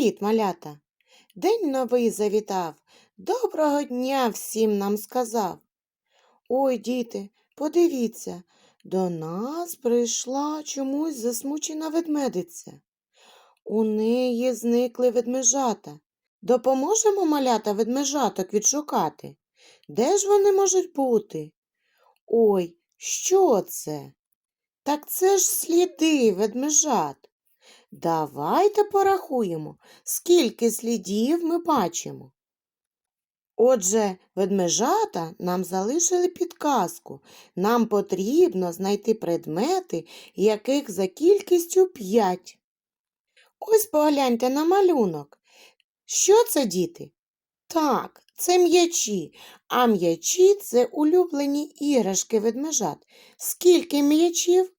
Привіт, малята! День новий завітав. Доброго дня всім нам сказав. Ой, діти, подивіться, до нас прийшла чомусь засмучена ведмедиця. У неї зникли ведмежата. Допоможемо малята ведмежаток відшукати. Де ж вони можуть бути? Ой, що це? Так це ж сліди ведмежат. Давайте порахуємо, скільки слідів ми бачимо. Отже, ведмежата нам залишили підказку. Нам потрібно знайти предмети, яких за кількістю п'ять. Ось погляньте на малюнок. Що це, діти? Так, це м'ячі, а м'ячі це улюблені іграшки ведмежат. Скільки м'ячів?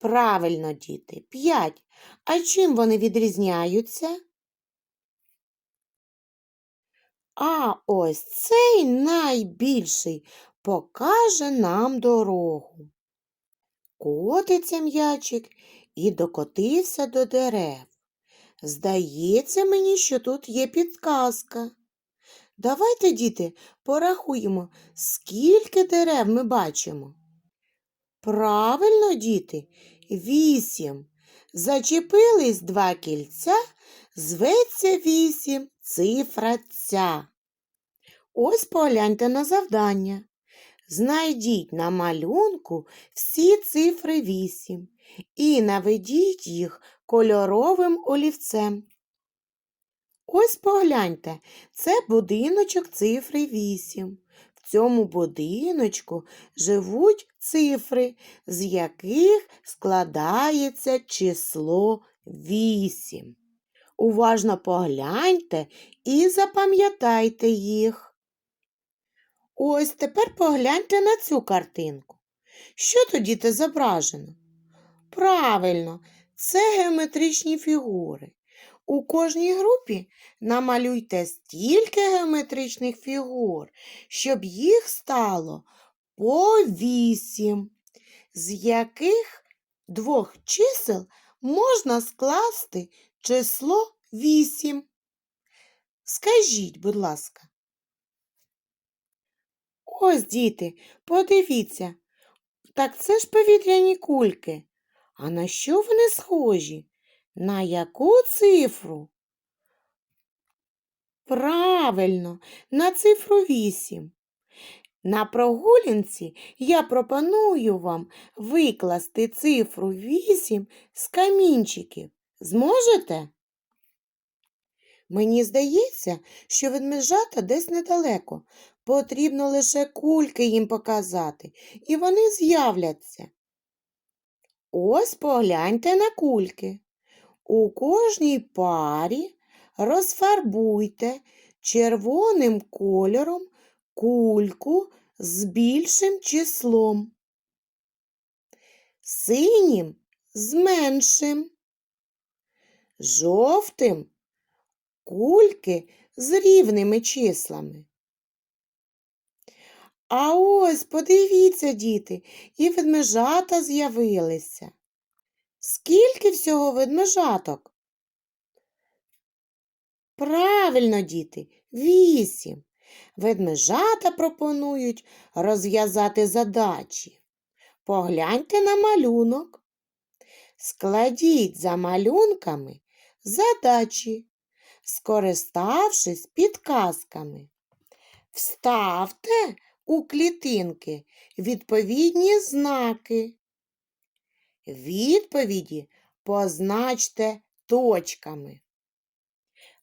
Правильно, діти, п'ять. А чим вони відрізняються? А ось цей найбільший покаже нам дорогу. Котиться м'ячик і докотився до дерев. Здається мені, що тут є підказка. Давайте, діти, порахуємо, скільки дерев ми бачимо. Правильно, діти, вісім. Зачепились два кільця, зветься вісім цифра ця. Ось погляньте на завдання. Знайдіть на малюнку всі цифри вісім і наведіть їх кольоровим олівцем. Ось погляньте, це будиночок цифри 8. Цьому будиночку живуть цифри, з яких складається число 8. Уважно погляньте і запам'ятайте їх. Ось тепер погляньте на цю картинку. Що тоді те зображено? Правильно, це геометричні фігури. У кожній групі намалюйте стільки геометричних фігур, щоб їх стало по вісім, з яких двох чисел можна скласти число вісім. Скажіть, будь ласка. Ось, діти, подивіться. Так це ж повітряні кульки. А на що вони схожі? На яку цифру? Правильно, на цифру 8. На прогулянці я пропоную вам викласти цифру 8 з камінчиків. Зможете? Мені здається, що ведмежата десь недалеко. Потрібно лише кульки їм показати, і вони з'являться. Ось погляньте на кульки. У кожній парі розфарбуйте червоним кольором кульку з більшим числом, синім з меншим, жовтим кульки з рівними числами. А ось подивіться, діти, і ведмежата з'явилися. Скільки всього ведмежаток? Правильно, діти, вісім. Ведмежата пропонують розв'язати задачі. Погляньте на малюнок. Складіть за малюнками задачі, скориставшись підказками. Вставте у клітинки відповідні знаки. Відповіді позначте точками.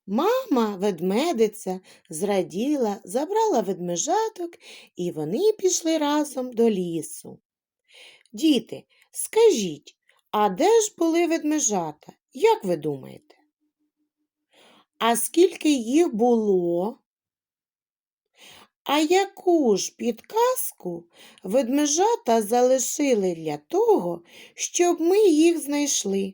Мама ведмедиця зраділа, забрала ведмежаток, і вони пішли разом до лісу. Діти, скажіть, а де ж були ведмежата? Як ви думаєте? А скільки їх було? А яку ж підказку ведмежата залишили для того, щоб ми їх знайшли?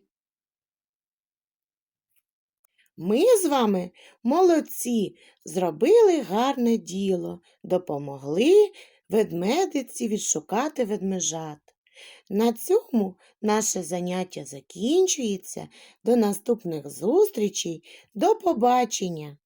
Ми з вами молодці, зробили гарне діло, допомогли ведмедиці відшукати ведмежат. На цьому наше заняття закінчується. До наступних зустрічей. До побачення!